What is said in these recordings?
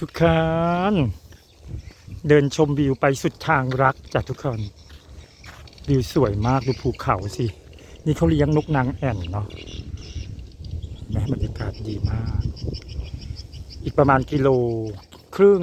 ทุกคนเดินชมวิวไปสุดทางรักจากทุกคน วิวสวยมากดูภูเขาสิ นี่เขาเลี้ยงนกนางแอ่นเนาะแม้บรรยากาศดีมาก อีกประมาณกิโลครึ่ง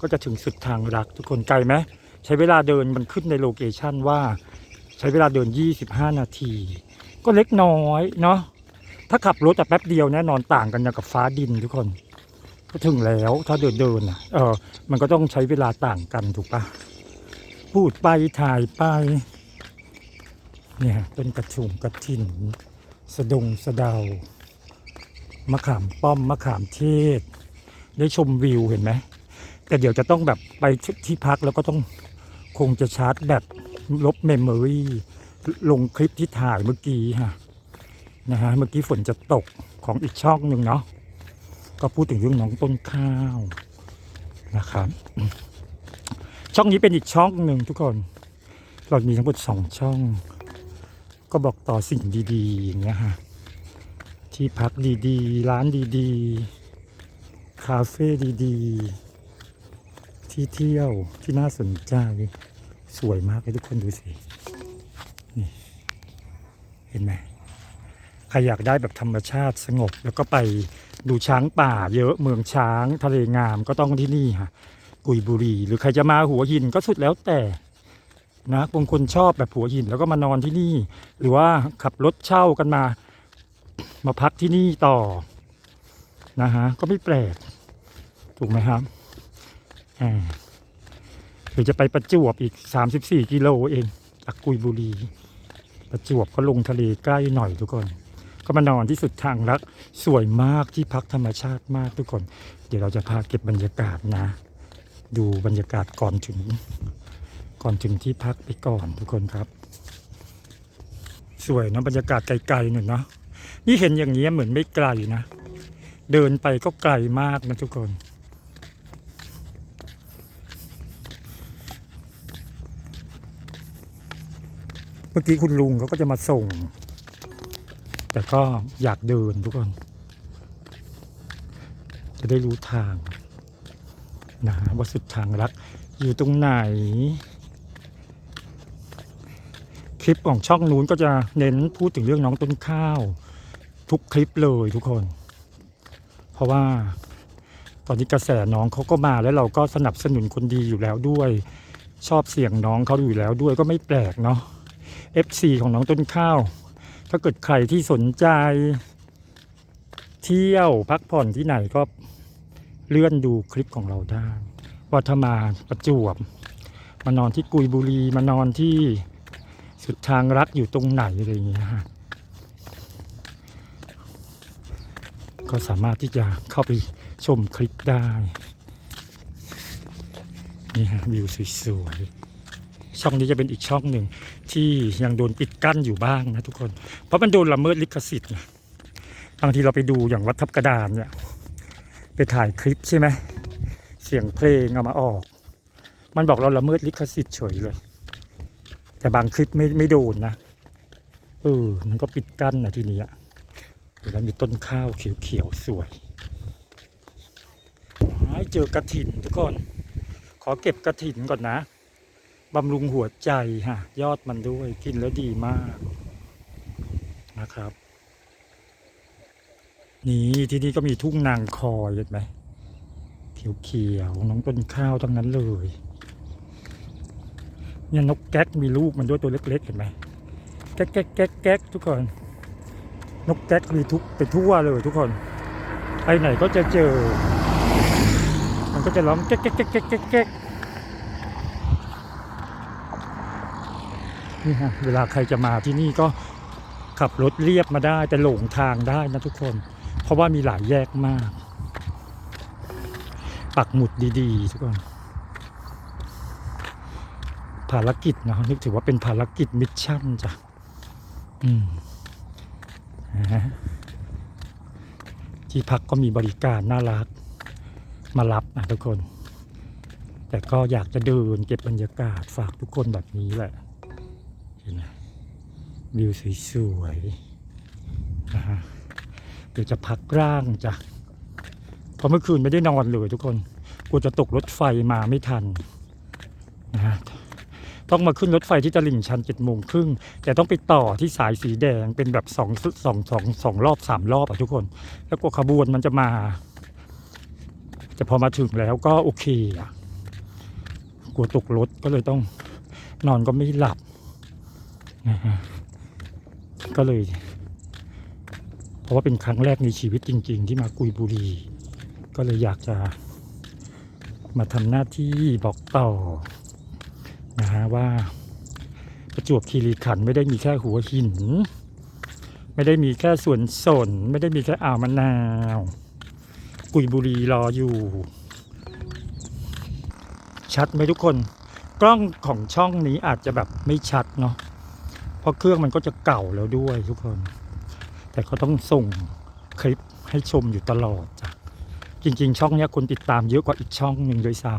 ก็จะถึงสุดทางรักทุกคนไกลไหมใช้เวลาเดินมันขึ้นในโลเคชันว่า ใช้เวลาเดิน 25 นาที ก็เล็กน้อยเนาะถ้าขับรถแต่แป๊บเดียวแน่นอนต่างกันอย่างกับฟ้าดินทุกคน ก็ถึงแล้วถ้าเดินเดินอะเออมันก็ต้องใช้เวลาต่างกันถูกปะพูดไปถ่ายไป เนี่ยต้นกระชุมกระถินสะดงสะเดามะขามป้อมมะขามเทศ ได้ชมวิวเห็นไหมแต่เดี๋ยวจะต้องแบบไปที่พักแล้วก็ต้องคงจะชาร์จแบตลบเมมโมรีลงคลิปที่ถ่ายเมื่อกี้ฮะนะฮะเมื่อกี้ฝนจะตกของอีกช่องหนึ่งเนาะ ก็พูดถึงเรื่องน้องต้นข้าวนะครับ ช่องนี้เป็นอีกช่องหนึ่งทุกคน เรามีทั้งหมดสองช่อง ก็บอกต่อสิ่งดีๆอย่างเงี้ยฮะที่พักดีๆ ร้านดีๆ คาเฟ่ดีๆ ที่เที่ยวที่น่าสนใจสวยมากเลยทุกคนดูสิ นี่ เห็นไหม ครอยากได้แบบธรรมชาติสงบ แล้วก็ไปดูช้างป่า เยอะเมืองช้างทะเลงามก็ต้องที่นี่ฮะกุยบุรี หรือใครจะมาหัวหินก็สุดแล้วแต่นะบางคนชอบแบบหัวหินแล้วก็มานอนที่นี่ หรือว่าขับรถเช่ากันมา มาพักที่นี่ต่อนะฮะก็ไม่แปลก ถูกไหมครับอ่าหรือจะไปประจวบอีก 34 กิโลเองจากกุยบุรี ประจวบก็ลงทะเลใกล้หน่อยทุกคน ก็มานอนที่สุดทางรักสวยมากที่พักธรรมชาติมากทุกคน เดี๋ยวเราจะพาเก็บบรรยากาศนะ ดูบรรยากาศก่อนถึง ก่อนถึงที่พักไปก่อนทุกคนครับ สวยนะบรรยากาศไกลๆหน่อยเนาะนี่เห็นอย่างนี้เหมือนไม่ไกลนะ เดินไปก็ไกลมากนะทุกคนเมื่อกี้คุณลุงเขาก็จะมาส่ง แต่ก็อยากเดินทุกคน จะได้รู้ทางนะว่าสุดทางรัก อยู่ตรงไหน คลิปของช่องนู้นก็จะเน้นพูดถึงเรื่องน้องต้นข้าว ทุกคลิปเลยทุกคน เพราะว่าตอนนี้กระแสน้องเขาก็มาแล้วเราก็สนับสนุนคนดีอยู่แล้วด้วย ชอบเสียงน้องเขาอยู่แล้วด้วยก็ไม่แปลกเนาะ FC ของน้องต้นข้าว ถ้าเกิดใครที่สนใจเที่ยวพักผ่อนที่ไหนก็เลื่อนดูคลิปของเราได้ว่าถ้ามาประจวบ มานอนที่กุยบุรี มานอนที่สุดทางรักอยู่ตรงไหนอะไรอย่างเงี้ยฮะก็สามารถที่จะเข้าไปชมคลิปได้ นี่ฮะวิวสวยๆ ช่องนี้จะเป็นอีกช่องหนึ่งที่ยังโดนปิดกั้นอยู่บ้างนะทุกคน เพราะมันโดนละเมิดลิขสิทธิ์บางทีเราไปดูอย่างวัดทับกระดานเนี่ยไปถ่ายคลิปใช่ไหมเสียงเพลงเอามาออก มันบอกเราละเมิดลิขสิทธิ์เฉยเลย แต่บางคลิปไม่ไม่โดนนะเออมันก็ปิดกั้นนะทีนี้อะแล้วมีต้นข้าวเขียวๆสวยให้เจอกระถินทุกคน ขอเก็บกระถินก่อนนะ บำรุงหัวใจฮะยอดมันด้วยกินแล้วดีมากนะครับ นี่ที่นี่ก็มีทุ่งนางคอยเห็นไหมเขียวๆน้องต้นข้าวทั้งนั้นเลยเนี่ยนกแก๊กมีลูกมันด้วยตัวเล็กๆเห็นไหมแก๊กแก๊กแก๊กแก๊กทุกคน นกแก๊กมีทุกไปทั่วเลยทุกคนไปไหนก็จะเจอ มันก็จะร้องแก๊กแก๊กแก๊กแก๊กแก๊กแก๊ก นี่ฮะเวลาใครจะมาที่นี่ก็ขับรถเรียบมาได้แต่หลงทางได้นะทุกคน เพราะว่ามีหลายแยกมาก ปักหมุดดีๆ ทุกคน ภารกิจเนาะนึกถือว่าเป็นภารกิจมิชชั่นจ้ะอืมนะฮะที่พักก็มีบริการน่ารัก มารับนะทุกคน แต่ก็อยากจะเดินเก็บบรรยากาศฝากทุกคนแบบนี้แหละ เห็นไหมวิวสวยๆนะฮะเดี๋ยวจะพักร่างจ้ะเพราะเมื่อคืนไม่ได้นอนเลยทุกคนกลัวจะตกรถไฟมาไม่ทันนะฮะต้องมาขึ้นรถไฟที่ตลิ่งชันเจ็ดโมงครึ่งแต่ต้องไปต่อที่สายสีแดงเป็นแบบสองสองสองสองรอบสามรอบอะทุกคน แล้วก็ขบวนมันจะมาแต่พอมาถึงแล้วก็โอเคอะกลัวตกรถก็เลยต้องนอนก็ไม่หลับ นะฮะก็เลย เพราะว่าเป็นครั้งแรกในชีวิตจริง ๆ ที่มากุยบุรี ก็เลยอยากจะ มาทำหน้าที่บอกต่อนะฮะว่าประจวบคีรีขันธ์ไม่ได้มีแค่หัวหิน ไม่ได้มีแค่สวนสน ไม่ได้มีแค่อ่าวมะนาว กุยบุรีรออยู่ ชัดไหมทุกคน กล้องของช่องนี้อาจจะแบบไม่ชัดเนาะ เพราะเครื่องมันก็จะเก่าแล้วด้วยทุกคน แต่ก็ต้องส่งคลิปให้ชมอยู่ตลอดจ้ะจริง ๆ ช่องนี้คนติดตามเยอะกว่าอีกช่องหนึ่งโดยซ้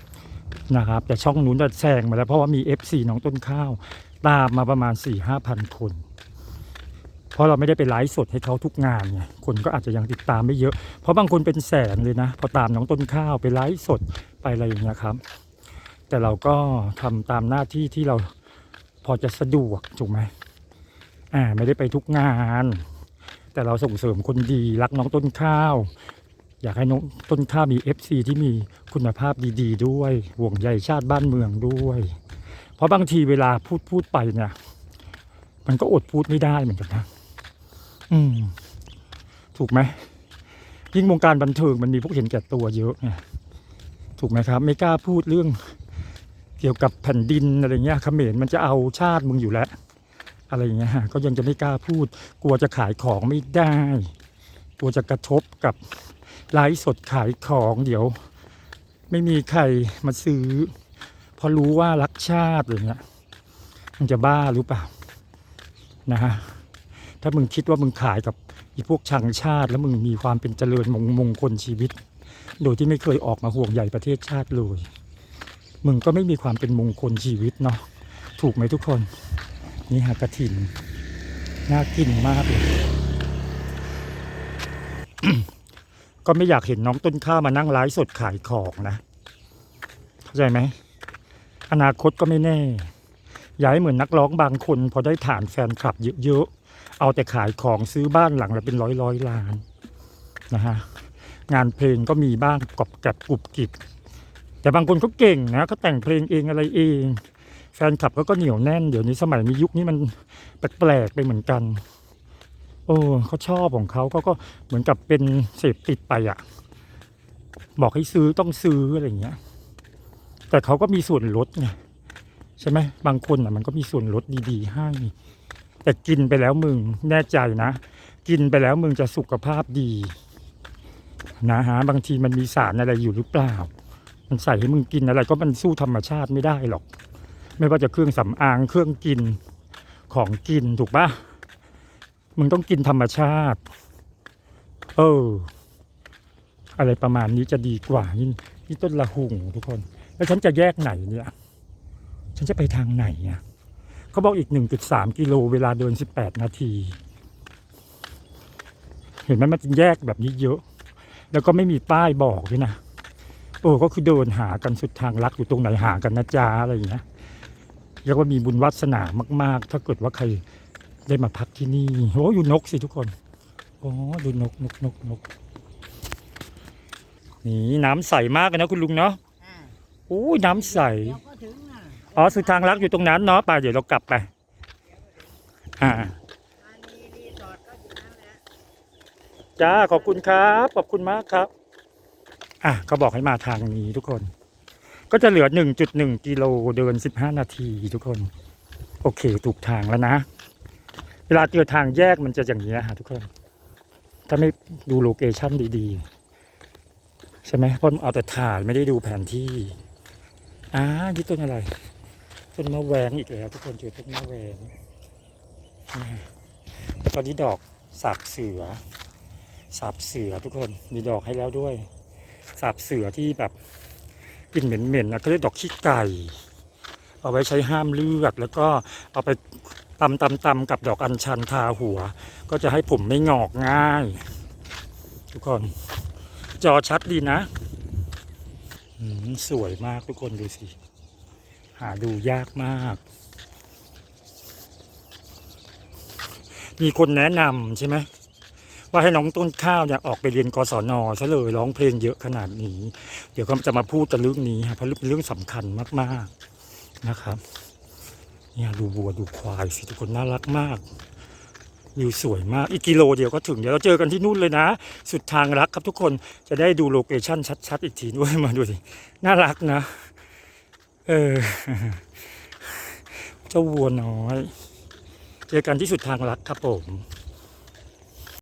ำนะครับ แต่ช่องนู้นจะแซงมาแล้วเพราะว่ามี FC น้องต้นข้าว ตามมาประมาณ4ี่ห้าพันคน เพราะเราไม่ได้ไปไลฟ์สดให้เขาทุกงานไงคนก็อาจจะยังติดตามไม่เยอะ เพราะบางคนเป็นแสนเลยนะ พอตามน้องต้นข้าวไปไลฟ์สดไปอะไรอย่างเงี้ยครับ แต่เราก็ทำตามหน้าที่ที่เรา พอจะสะดวกถูกไหมอ่าไม่ได้ไปทุกงาน แต่เราส่งเสริมคนดีรักน้องต้นข้าว อยากให้น้องต้นข้าวมี FC ที่มีคุณภาพดีๆ ด้วยห่วงใยชาติบ้านเมืองด้วย เพราะบางทีเวลาพูดพูดไปเนี่ย มันก็อดพูดไม่ได้เหมือนกันนะ อืม ถูกไหมยิ่งวงการบันเทิงมันมีพวกเห็นแก่ตัวเยอะไงถูกไหมครับ ไม่กล้าพูดเรื่อง เกี่ยวกับแผ่นดินอะไรเงี้ยเขมรมันจะเอาชาติมึงอยู่แล้ว อะไรเงี้ยฮะก็ยังจะไม่กล้าพูด กลัวจะขายของไม่ได้ กลัวจะกระทบกับไลฟ์สดขายของเดี๋ยว ไม่มีใครมาซื้อเพราะรู้ว่ารักชาติอย่างเงี้ยมันจะบ้าหรือเปล่านะฮะถ้ามึงคิดว่ามึงขายกับอีพวกชังชาติ แล้วมึงมีความเป็นเจริญมงมงคลชีวิต โดยที่ไม่เคยออกมาห่วงใหญ่ประเทศชาติเลย มึงก็ไม่มีความเป็นมงคลชีวิตเนาะถูกไหมทุกคน นี่ฮะกระถินน่ากินมากเลยก็ไม่อยากเห็นน้องต้นข้ามานั่งไลฟ์สดขายของนะ เข้าใจไหม อนาคตก็ไม่แน่อย่าให้เหมือนนักร้องบางคนพอได้ฐานแฟนคลับเยอะๆ เอาแต่ขายของซื้อบ้านหลังละเป็นร้อยร้อยล้านนะฮะ งานเพลงก็มีบ้างกอบกับกรุบกริบ แต่บางคนเขาเก่งนะเขาแต่งเพลงเองอะไรเอง แฟนคลับเขาก็เหนียวแน่นเดี๋ยวนี้สมัยนี้ยุคนี้มันแปลกๆไปเหมือนกัน โอ้เขาชอบของเขาก็ก็เหมือนกับเป็นเสพติดไปอะ่ะ บอกให้ซื้อต้องซื้ออะไรอย่างเงี้ย แต่เขาก็มีส่วนลดไงใช่ไหมบางคนอะมันก็มีส่วนลดดีๆ ให้ แต่กินไปแล้วมึงแน่ใจนะ กินไปแล้วมึงจะสุขภาพดี นะฮะบางทีมันมีสารอะไรอยู่หรือเปล่า มันใส่ให้มึงกินอะไรก็มันสู้ธรรมชาติไม่ได้หรอก ไม่ว่าจะเครื่องสำอางเครื่องกินของกินถูกปะมึงต้องกินธรรมชาติ เออ อะไรประมาณนี้จะดีกว่านี่นี่ต้นละหุ่งทุกคน แล้วฉันจะแยกไหนเนี่ย ฉันจะไปทางไหนอะเขาบอกอีกหนึ่งจุดสามกิโลเวลาเดินสิบแปดนาที เห็นไหมมันจะแยกแบบนี้เยอะ แล้วก็ไม่มีป้ายบอกด้วยนะ อ้ก็คือเดินหากันสุดทางลักอยู่ตรงไหนหากันนะจ๊ะอะไรอย่างเงี้ยเรียกว่ามีบุญวัสนามาก ๆ ถ้าเกิดว่าใครได้มาพักที่นี่โอ้อยู่นกสิทุกคนโอ้ดูนกนกนกนกนี่น้ำใสมากเลยนะคุณลุงเนาะอ่าโอ้ยน้ำใสเดี๋ยวก็ถึงน่ะอ๋อสุดทางลักอยู่ตรงนั้นเนาะไปเดี๋ยวเรากลับไป อ่าอันนี้รีสอร์ทก็อยู่นั่นแหละจ้าขอบคุณครับ ขอบคุณมากครับ อะเขาบอกให้มาทางนี้ทุกคน ก็จะเหลือ 1.1 กิโลเดิน 15 นาทีทุกคน โอเคถูกทางแล้วนะ เวลาเจอทางแยกมันจะอย่างนี้ฮะทุกคน ถ้าไม่ดูโลเคชั่นดีๆ ใช่ไหมเพราะเอาแต่ถ่ายไม่ได้ดูแผนที่อ่านี่ต้นอะไรต้นมะแวงอีกแล้วทุกคนเจอต้นมะแวงตอนนี้ดอกสาบเสือสาบเสือทุกคนมีดอกให้แล้วด้วย สาบเสือที่แบบกลิ่นเหม็นๆนะก็เรียกดอกขี้ไก่ เอาไว้ใช้ห้ามเลือดแล้วก็เอาไปตำตำตำกับดอกอัญชันทาหัว ก็จะให้ผมไม่งอกง่าย ทุกคน จอชัดดีนะสวยมากทุกคนดูสิ หาดูยากมาก มีคนแนะนำใช่ไหม ว่าให้น้องต้นข้าวเนี่ยออกไปเรียนกศนซะเลยร้องเพลงเยอะขนาดนี้ เดี๋ยวก็จะมาพูดแต่เรื่องนี้ฮะเพราะเป็นเรื่องสำคัญมากๆนะครับเนี่ยดูวัวดูควายสิทุกคนน่ารักมากวิวสวยมาก อีกกิโลเดียวก็ถึงเดี๋ยวเราเจอกันที่นู่นเลยนะ สุดทางรักครับทุกคนจะได้ดูโลเคชั่นชัด ๆ อีกทีด้วยมาดูสิน่ารักนะ เออเจ้าวัวน้อย เจอกันที่สุดทางรักครับผม